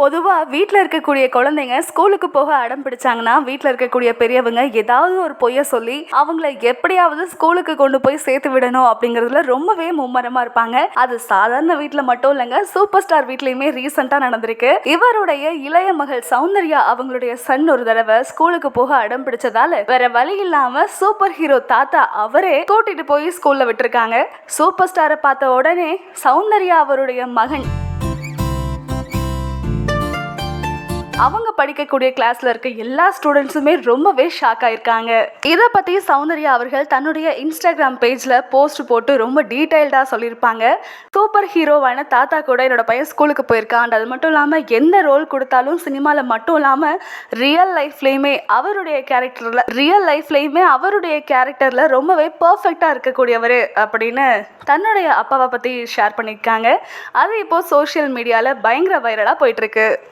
பொதுவாக வீட்டில் இருக்கக்கூடிய குழந்தைங்க ஸ்கூலுக்கு போக அடம் பிடிச்சாங்கன்னா வீட்டில் இருக்கக்கூடிய பெரியவங்க ஏதாவது ஒரு பொய்யை சொல்லி அவங்கள எப்படியாவது ஸ்கூலுக்கு கொண்டு போய் சேர்த்து விடணும் அப்படிங்கிறதுல ரொம்பவே மும்மரமாக இருப்பாங்க. அது சாதாரண வீட்டில் மட்டும் இல்லைங்க சூப்பர் ஸ்டார் வீட்லேயுமே ரீசெண்டாக நடந்திருக்கு. இவருடைய இளைய மகள் சௌந்தர்யா அவங்களுடைய சன் ஒரு தடவை ஸ்கூலுக்கு போக அடம் பிடிச்சதால வேற வழி இல்லாமல் சூப்பர் ஹீரோ தாத்தா அவரே கூட்டிட்டு போய் ஸ்கூலில் விட்டுருக்காங்க. சூப்பர் ஸ்டாரை பார்த்த உடனே சௌந்தர்யா அவருடைய மகன் அவங்க படிக்கக்கூடிய கிளாஸ்ல இருக்க எல்லா ஸ்டூடெண்ட்ஸுமே ரொம்பவே ஷாக் ஆயிருக்காங்க. இதை பத்தி சௌந்தர்யா அவர்கள் தன்னுடைய இன்ஸ்டாகிராம் பேஜ்ல போஸ்ட் போட்டு ரொம்ப டீடைல்டா சொல்லியிருப்பாங்க. சூப்பர் ஹீரோவான தாத்தா கூட என்னோட பையன் ஸ்கூலுக்கு போயிருக்கான். அது மட்டும் இல்லாம எந்த ரோல் கொடுத்தாலும் சினிமால மட்டும் இல்லாம ரியல் லைஃப்லயுமே அவருடைய கேரக்டர்ல ரியல் லைஃப்லயுமே அவருடைய கேரக்டர்ல ரொம்பவே பர்ஃபெக்டா இருக்கக்கூடியவர் அப்படின்னு தன்னுடைய அப்பாவை பத்தி ஷேர் பண்ணியிருக்காங்க. அது இப்போ சோஷியல் மீடியால பயங்கர வைரலா போயிட்டு இருக்கு.